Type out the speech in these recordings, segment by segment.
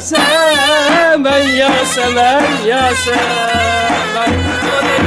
Yasemen, Yasemen, Yasemen Başkanlarım,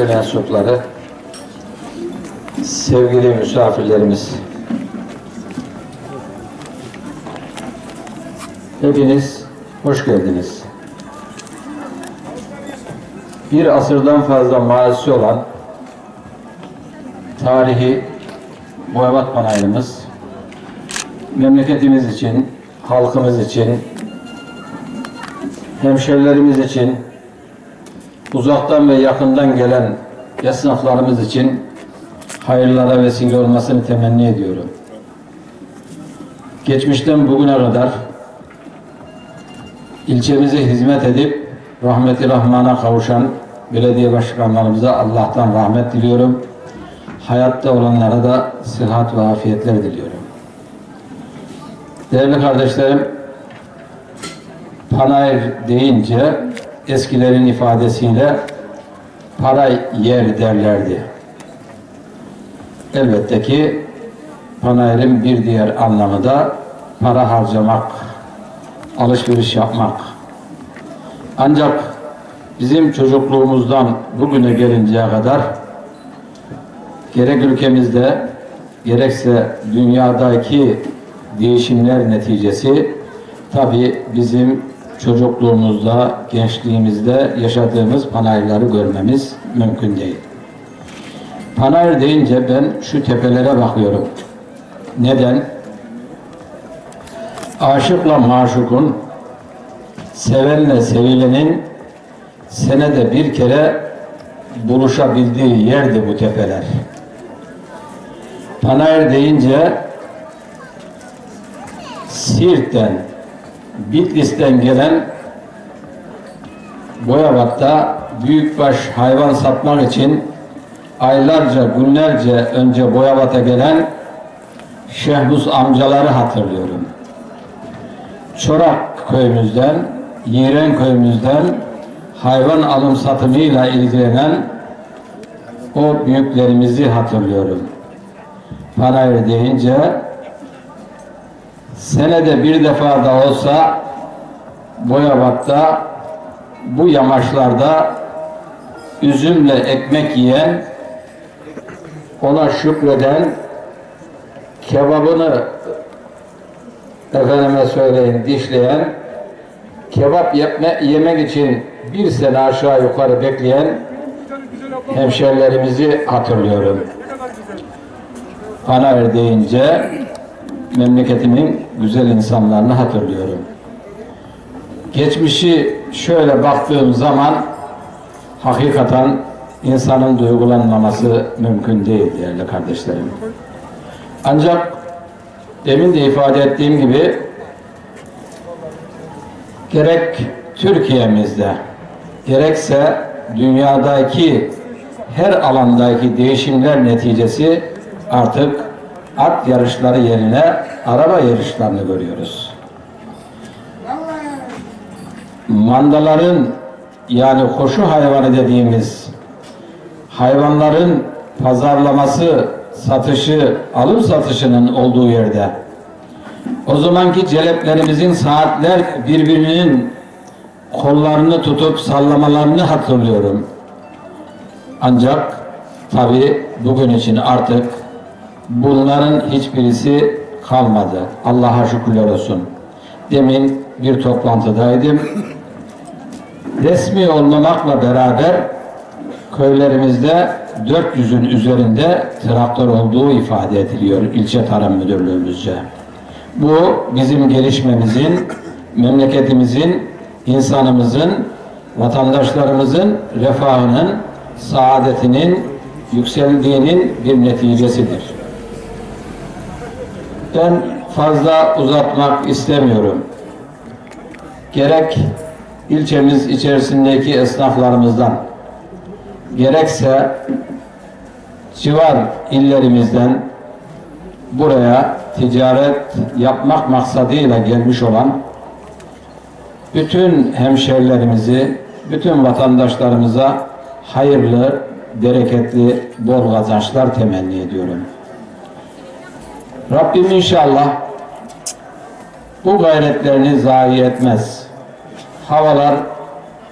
değerli mensupları, sevgili misafirlerimiz, hepiniz hoş geldiniz. Bir asırdan fazla mazisi olan tarihi Boyabat Panayırımız, memleketimiz için, halkımız için, hemşerilerimiz için, uzaktan ve yakından gelen esnaflarımız için hayırlara vesile olmasını temenni ediyorum. Geçmişten bugüne kadar ilçemize hizmet edip rahmeti rahmana kavuşan belediye başkanlarımıza Allah'tan rahmet diliyorum. Hayatta olanlara da sıhhat ve afiyetler diliyorum. Değerli kardeşlerim, Panayır deyince eskilerin ifadesiyle para yer derlerdi. Elbette ki panayırın bir diğer anlamı da para harcamak, alışveriş yapmak. Ancak bizim çocukluğumuzdan bugüne gelinceye kadar gerek ülkemizde gerekse dünyadaki değişimler neticesi tabi bizim çocukluğumuzda, gençliğimizde yaşadığımız panayırları görmemiz mümkün değil. Panayır deyince ben şu tepelere bakıyorum. Neden? Aşıkla maşukun, sevenle sevilenin senede bir kere buluşabildiği yerdi bu tepeler. Panayır deyince Siirt'ten, Bitlis'ten gelen Boyabat'ta büyükbaş hayvan satmak için aylarca, günlerce önce Boyabat'a gelen Şehbus amcaları hatırlıyorum. Çorak köyümüzden, Yiğren köyümüzden hayvan alım satımıyla ilgilenen o büyüklerimizi hatırlıyorum. Panayır deyince senede bir defa da olsa Boyabat'ta bu yamaçlarda üzümle ekmek yiyen ona şükreden kebabını efendime söyleyin dişleyen kebap yapma, yemek için bir sene aşağı yukarı bekleyen hemşerilerimizi hatırlıyorum. Panayır deyince memleketimin güzel insanlarını hatırlıyorum. Geçmişi şöyle baktığım zaman hakikaten insanın duygulanmaması mümkün değil değerli kardeşlerim. Ancak demin de ifade ettiğim gibi gerek Türkiye'mizde gerekse dünyadaki her alandaki değişimler neticesi artık at yarışları yerine araba yarışlarını görüyoruz. Mandaların yani koşu hayvanı dediğimiz hayvanların pazarlaması, satışı, alım satışının olduğu yerde o zamanki celeplerimizin saatler birbirinin kollarını tutup sallamalarını hatırlıyorum. Ancak tabi bugün için artık bunların hiçbirisi kalmadı. Allah'a şükürler olsun. Demin bir toplantıdaydım. Resmi olmamakla beraber köylerimizde 400'ün üzerinde traktör olduğu ifade ediliyor ilçe tarım müdürlüğümüzce. Bu bizim gelişmemizin, memleketimizin, insanımızın, vatandaşlarımızın refahının, saadetinin yükseldiğinin bir neticesidir. Ben fazla uzatmak istemiyorum. Gerek ilçemiz içerisindeki esnaflarımızdan, gerekse civar illerimizden buraya ticaret yapmak maksadıyla gelmiş olan bütün hemşerilerimizi, bütün vatandaşlarımıza hayırlı, bereketli, bol kazançlar temenni ediyorum. Rabbim inşallah bu gayretlerini zayi etmez. Havalar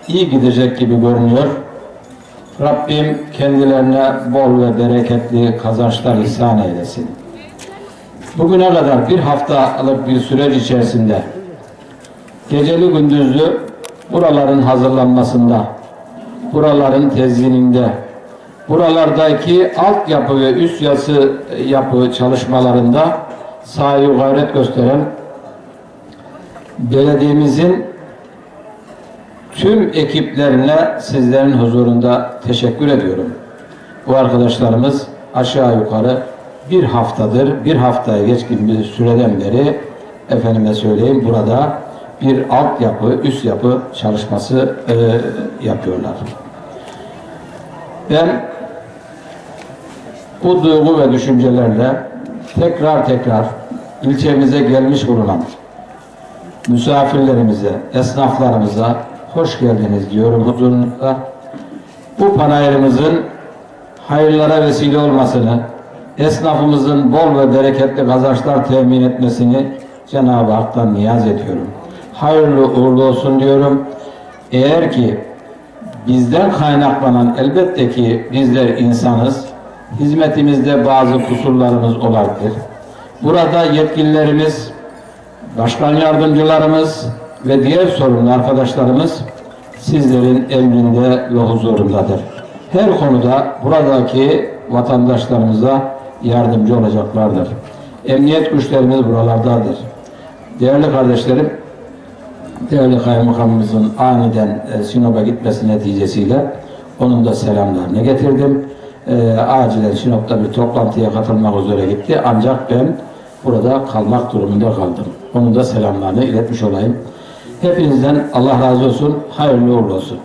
iyi gidecek gibi görünüyor. Rabbim kendilerine bol ve bereketli kazançlar ihsan eylesin. Bugüne kadar bir haftalık bir süreç içerisinde geceli gündüzlü buraların hazırlanmasında, buraların tezyininde, buralardaki altyapı ve üst yası yapı çalışmalarında sahi gayret gösteren belediyemizin tüm ekiplerine sizlerin huzurunda teşekkür ediyorum. Bu arkadaşlarımız aşağı yukarı bir haftadır, bir haftaya geçkin bir süreden beri efendime söyleyeyim burada bir altyapı, üst yapı çalışması e, yapıyorlar. Ben bu duygu ve düşüncelerle tekrar tekrar ilçemize gelmiş bulunan misafirlerimize, esnaflarımıza hoş geldiniz diyorum huzurunuzda. Bu panayırımızın hayırlara vesile olmasını, esnafımızın bol ve bereketli kazançlar temin etmesini Cenab-ı Hak'tan niyaz ediyorum. Hayırlı uğurlu olsun diyorum. Eğer ki bizden kaynaklanan elbette ki bizler insanız. Hizmetimizde bazı kusurlarımız olabilir. Burada yetkililerimiz, başkan yardımcılarımız ve diğer sorumlu arkadaşlarımız sizlerin emrinde ve huzurundadır. Her konuda buradaki vatandaşlarımıza yardımcı olacaklardır. Emniyet güçlerimiz buralardadır. Değerli kardeşlerim, değerli kaymakamımızın aniden e, Sinop'a gitmesi neticesiyle onun da selamlarını getirdim. E, acilen Sinop'ta bir toplantıya katılmak üzere gitti. Ancak ben burada kalmak durumunda kaldım. Onun da selamlarını iletmiş olayım. Hepinizden Allah razı olsun, hayırlı uğurlu olsun.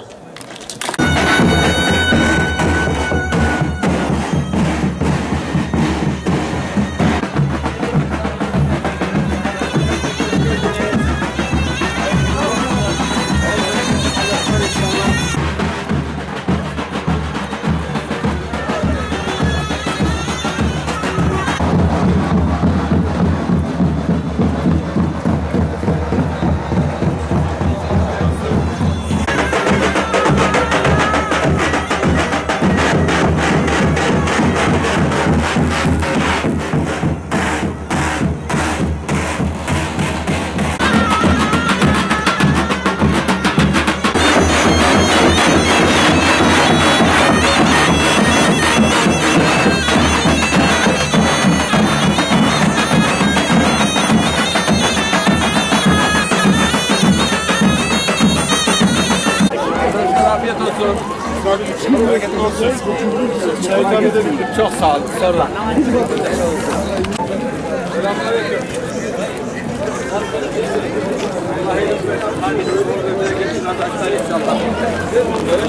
Bol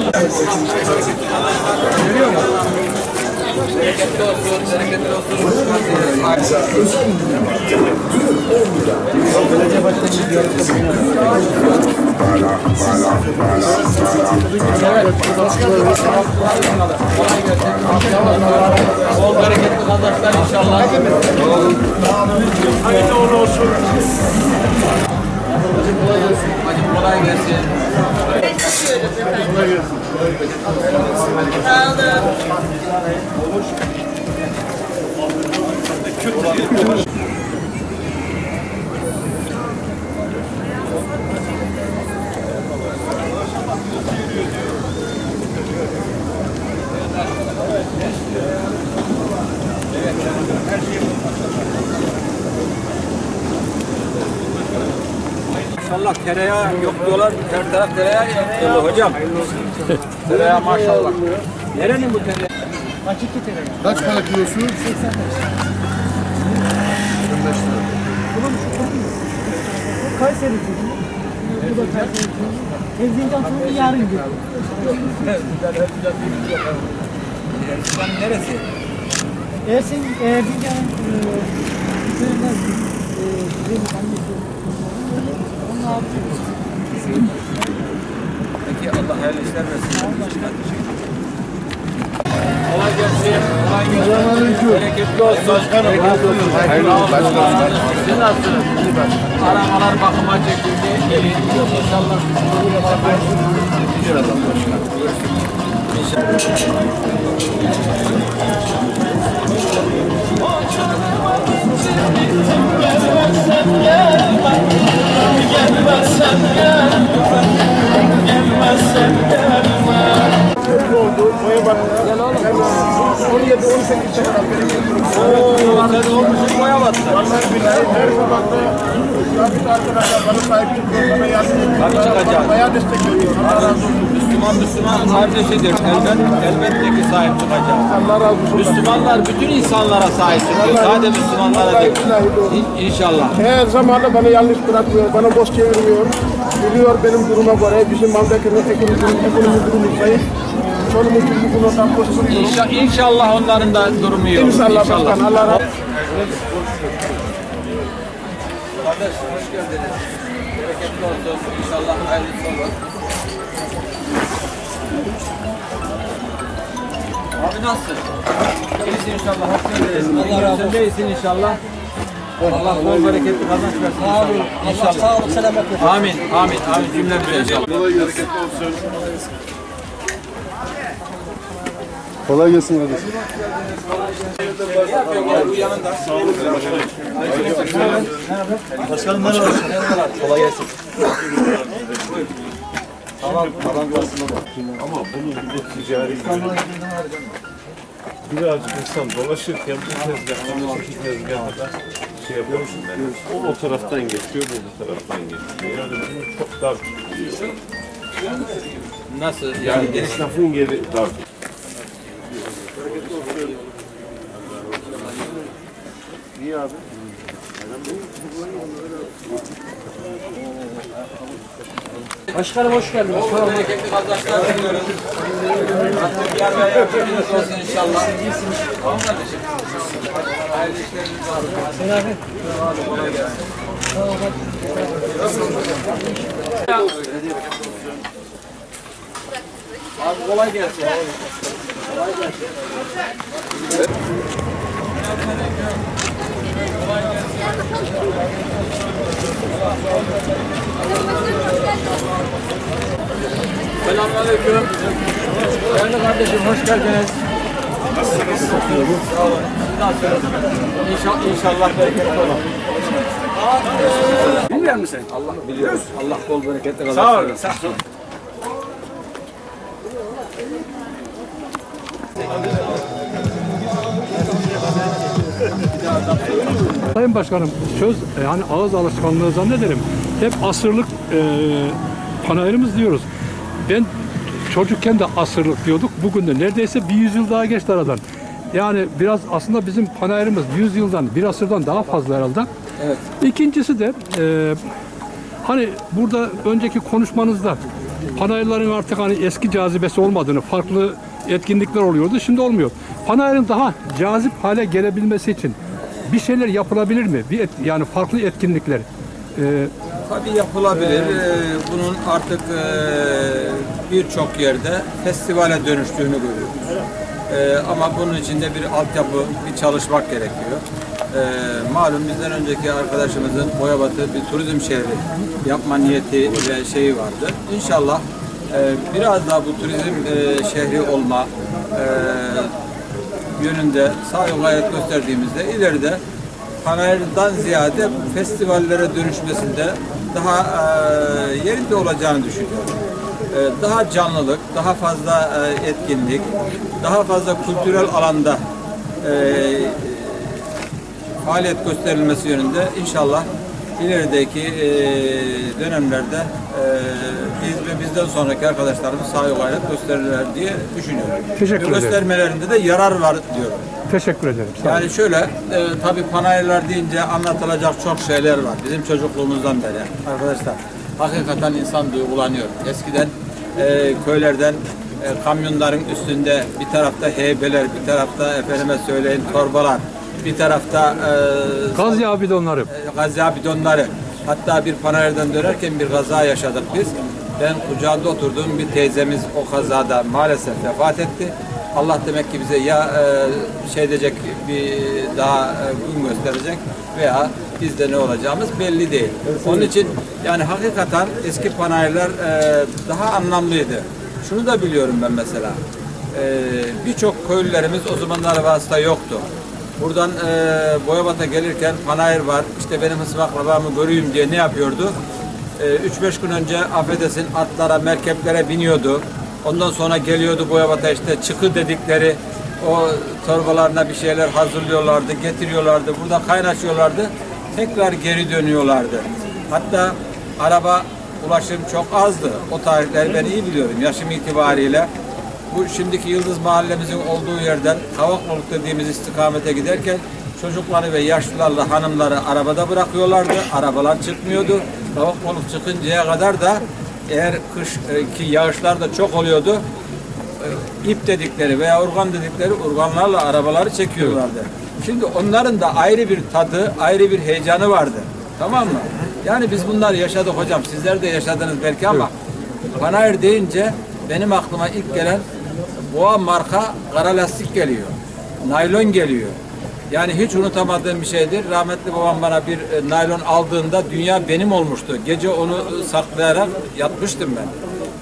bereketli kazançlar inşallah. Hayırlı olsun. Hacım kolay gelsin takıyoruz efendim. Sağ olun. Kötü İnşallah tereyağı yok diyorlar. Her taraf tereyağı yapıyorlar hocam. tereyağı maşallah. Nerenin bu tereyağı? Kaç para kilosu? Kayseri çocuğu. Bu da Kayseri çocuğu. Erzincan çocuğu yarın geliyor. Sen neresi? Ersin, Erzincan'ın e, üzerinden e, Peki Allah hayırlı işler versin. Kolay gelsin. Kolay gelsin. Bereketli olsun. Başkanım. Hayırlı olsun. Siz nasılsınız? Aramalar bakıma çekildi. İyi. İnşallah. Hello. Oo, sen olmuşsun boya battı. Vallahi billahi her sabahta sabit arkadaşlar bana sahip çıkıyor, bana yardım ediyor. Tabii çıkacak. Bayağı destek veriyor. Allah razı olsun. Müslüman Müslüman kardeşidir. Elbet, elbette ki sahip çıkacak. Allah razı olsun. Müslümanlar bütün insanlara sahip çıkıyor. Sadece Müslümanlara değil. İn- İnşallah. Her zaman bana yanlış bırakmıyor, bana boş çevirmiyor. Biliyor benim duruma göre, bizim ekonomi, ekonomi durumu zayıf. İçin bu konuda koşturuyorum. İnşa, inşallah onların da durumu iyi olur. İnşallah başkan, Allah razı olsun. Kardeş hoş geldiniz. Bereketli olsun. İnşallah hayırlısı olur. Abi nasılsın? İyisin inşallah. Hoş geldiniz. Allah razı olsun. Sen de iyisin inşallah. Allah bol bereketli kazanç versin inşallah. İnşallah. Sağlık, selamet olsun. Amin. Amin. Amin. Cümlemize inşallah. Kolay gelsin kardeşim. Gel bu yanında. Ama bunu bir ticari Birazcık insan dolaşırken bu tezgahtan öteki tezgaha da şey yapıyorsun ben. O o taraftan geçiyor, bu bu taraftan geçiyor. Yani bunu çok dar tutuyor. Nasıl? Yani Esnafın yeri dar. Abi. Başkanım hoş geldiniz. Memleketli kardeşler diliyoruz. Yar ve yardımcınız olsun inşallah. Tamam kardeşim. Hayırlı işleriniz var. Abi kolay gelsin. Selamünaleyküm. Değerli kardeşim hoş geldiniz. Nasılsınız? Sağ olun. İnşallah, inşallah bereketli olur. Bilmiyor musun? Allah biliyoruz. Allah bol bereketli kazansın. Sağ olun. Sağ olun. Sayın Başkanım söz yani ağız alışkanlığı zannederim. Hep asırlık e, panayırımız diyoruz. Ben çocukken de asırlık diyorduk. Bugün de neredeyse bir yüzyıl daha geçti aradan. Yani biraz aslında bizim panayırımız yüz yıldan, bir asırdan daha fazla herhalde. Evet. İkincisi de e, hani burada önceki konuşmanızda panayırların artık hani eski cazibesi olmadığını, farklı etkinlikler oluyordu. Şimdi olmuyor. Panayırın daha cazip hale gelebilmesi için bir şeyler yapılabilir mi? Bir et- yani farklı etkinlikler. E, Tabii yapılabilir. Ee, Bunun artık e, birçok yerde festivale dönüştüğünü görüyoruz. Ee, Ama bunun için de bir altyapı, bir çalışmak gerekiyor. Ee, Malum bizden önceki arkadaşımızın Boyabatı bir turizm şehri yapma niyeti ve şeyi vardı. İnşallah e, biraz daha bu turizm e, şehri olma e, yönünde sağ gayret gösterdiğimizde ileride panayırdan ziyade festivallere dönüşmesinde daha e, yerinde olacağını düşünüyorum. E, daha canlılık, daha fazla e, etkinlik, daha fazla kültürel alanda e, faaliyet gösterilmesi yönünde inşallah ilerideki e, dönemlerde e, biz ve bizden sonraki arkadaşlarımız sahip gayret gösterirler diye düşünüyorum. Teşekkür ederim. Göstermelerinde de yarar var diyorum. teşekkür ederim. Sağ olun. Yani şöyle, e, tabii panayırlar deyince anlatılacak çok şeyler var. Bizim çocukluğumuzdan beri arkadaşlar. Hakikaten insan duygulanıyor. Eskiden e, köylerden e, kamyonların üstünde bir tarafta heybeler, bir tarafta efendime söyleyin torbalar, bir tarafta e, Gaz yağı bidonları. e, gazya bidonları. Hatta bir panayırdan dönerken bir kaza yaşadık biz. Ben kucağında oturduğum bir teyzemiz o kazada maalesef vefat etti. Allah demek ki bize ya e, şey diyecek bir daha e, gün gösterecek veya bizde ne olacağımız belli değil. Onun için yani hakikaten eski panayırlar e, daha anlamlıydı. Şunu da biliyorum ben mesela. E, Birçok köylülerimiz o zamanlar vasıta yoktu. Buradan e, Boyabat'a gelirken panayır var. İşte benim hısım akrabamı göreyim diye ne yapıyordu? 3-5 gün önce affedesin atlara, merkeplere biniyordu. Ondan sonra geliyordu Boyabat'a işte çıkı dedikleri o torbalarına bir şeyler hazırlıyorlardı, getiriyorlardı. Burada kaynaşıyorlardı. Tekrar geri dönüyorlardı. Hatta araba ulaşım çok azdı. O tarihleri ben iyi biliyorum yaşım itibariyle bu şimdiki Yıldız Mahallemizin olduğu yerden Kavaklılık dediğimiz istikamete giderken çocukları ve yaşlılarla hanımları arabada bırakıyorlardı. Arabalar çıkmıyordu. Kavaklılık çıkıncaya kadar da eğer kış e, ki yağışlar da çok oluyordu e, ip dedikleri veya organ dedikleri organlarla arabaları çekiyorlardı. Şimdi onların da ayrı bir tadı, ayrı bir heyecanı vardı. Tamam mı? Yani biz bunları yaşadık hocam. Sizler de yaşadınız belki ama panayır deyince benim aklıma ilk gelen boğa marka kara lastik geliyor. Naylon geliyor. Yani hiç unutamadığım bir şeydir. Rahmetli babam bana bir e, naylon aldığında dünya benim olmuştu. Gece onu e, saklayarak yatmıştım ben.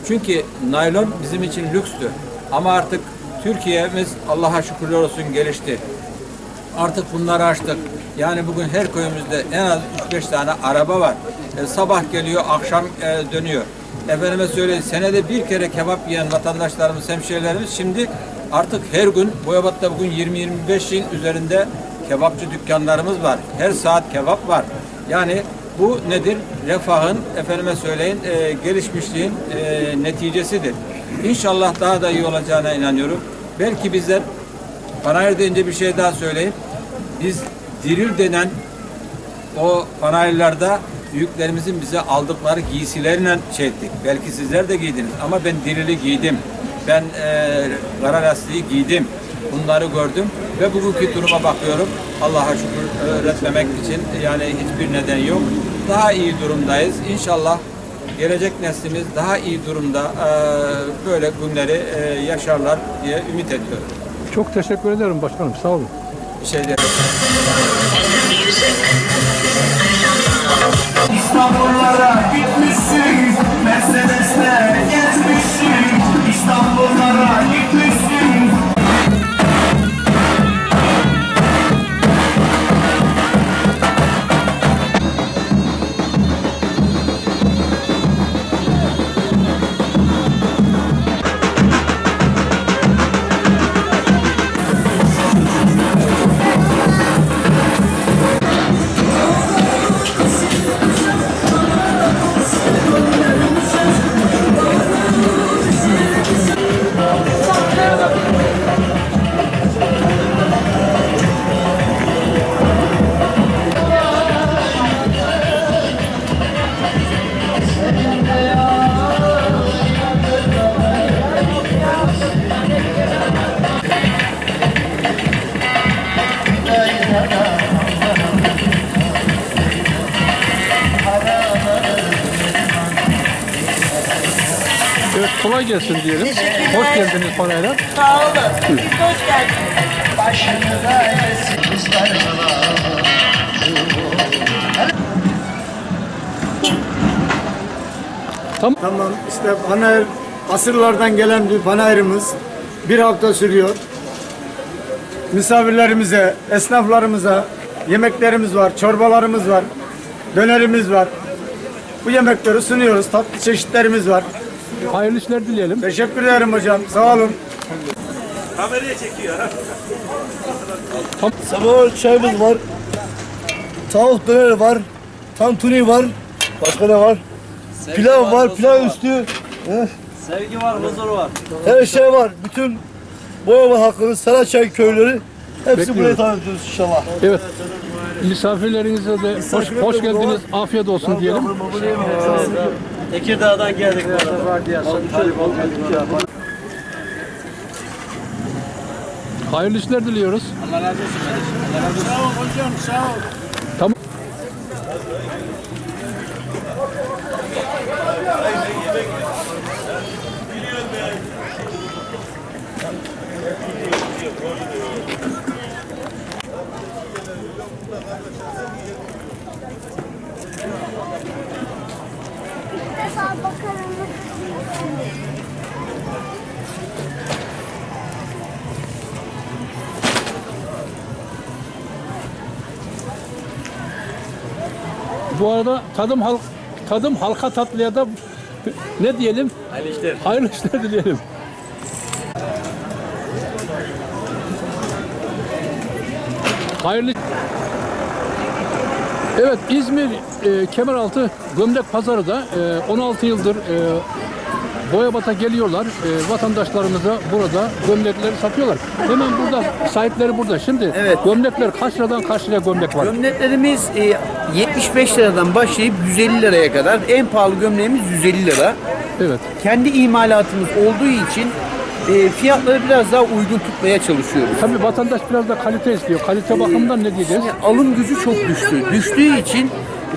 Çünkü naylon bizim için lükstü. Ama artık Türkiye'miz Allah'a şükürler olsun gelişti. Artık bunları açtık. Yani bugün her köyümüzde en az 3-5 tane araba var. E, sabah geliyor, akşam e, dönüyor. Efendime söyleyeyim, senede bir kere kebap yiyen vatandaşlarımız, hemşehrilerimiz şimdi artık her gün, Boyabat'ta bugün 20-25'in üzerinde kebapçı dükkanlarımız var. Her saat kebap var. Yani bu nedir? Refahın, efendime söyleyin, e, gelişmişliğin e, neticesidir. İnşallah daha da iyi olacağına inanıyorum. Belki bizler Panayır deyince bir şey daha söyleyeyim. Biz diril denen o panayırlarda büyüklerimizin bize aldıkları giysilerle şey ettik. Belki sizler de giydiniz ama ben dirili giydim. Ben e, kara lastiği giydim. Bunları gördüm ve bugünkü duruma bakıyorum. Allah'a şükür öğretmemek için yani hiçbir neden yok. Daha iyi durumdayız. İnşallah gelecek neslimiz daha iyi durumda e, böyle günleri e, yaşarlar diye ümit ediyorum. Çok teşekkür ederim başkanım. Sağ olun. Bir şey değil. İstanbullara gitmişsin Mercedes'le gezmişsin. İstanbullara gitmişsin gelsin diyelim. Hoş geldiniz panayla. Sağ olun. Siz de hoş geldiniz. Tamam işte panayır asırlardan gelen bir panayırımız bir hafta sürüyor. Misafirlerimize, esnaflarımıza yemeklerimiz var, çorbalarımız var, dönerimiz var. Bu yemekleri sunuyoruz. Tatlı çeşitlerimiz var. Hayırlı işler dileyelim. Teşekkür ederim hocam. Sağ olun. Sabah çayımız var. Tavuk döner var. Tantuni var. Başka ne var? pilav var, pilav üstü. Sevgi var, huzur var. Her şey var. Bütün Boyama halkının Saraçay köyleri hepsi Bekliyoruz. buraya tanıtıyoruz inşallah. Evet. Misafirlerinize de hoş, hoş geldiniz. Afiyet olsun diyelim. Tekirdağ'dan geldik. Hayırlı işler diliyoruz. Allah razı olsun. Allah razı olsun. Sağ ol hocam, sağ ol. Tamam. Bu arada tadım halk tadım halka tatlıya da ne diyelim? Hayırlı işler. Hayırlı işler dileyelim. Hayırlı Evet İzmir e, Kemeraltı Gömlek Pazarı da e, 16 yıldır e, Boyabat'a geliyorlar. E, vatandaşlarımıza burada gömlekleri satıyorlar. Hemen burada sahipleri burada. Şimdi Evet. gömlekler kaç liradan kaç liraya gömlek var? Gömleklerimiz e, 75 liradan başlayıp 150 liraya kadar. En pahalı gömleğimiz 150 lira. Evet. Kendi imalatımız olduğu için e, fiyatları biraz daha uygun tutmaya çalışıyoruz. Tabii vatandaş biraz da kalite istiyor. Kalite bakımından ne diyeceğiz? Yani alım gücü çok düştü. Düştüğü için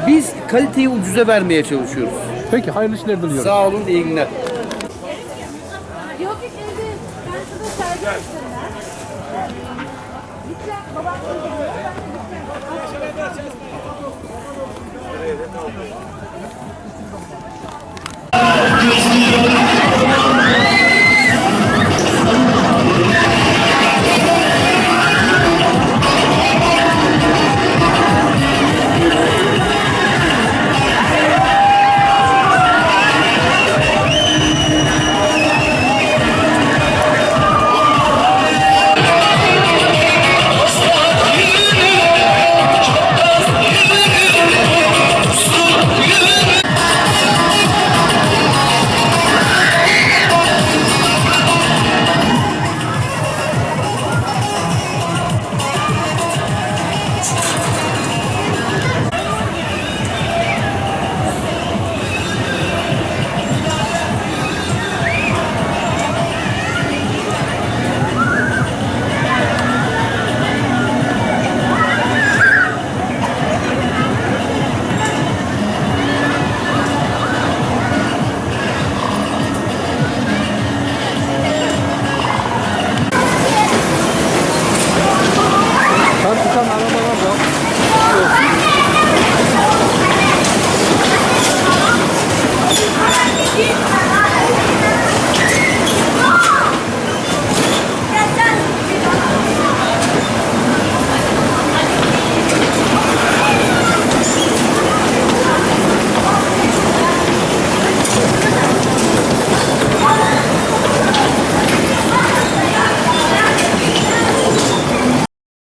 biz kaliteyi ucuza vermeye çalışıyoruz. Peki hayırlı işler diliyorum. Sağ olun, iyi günler.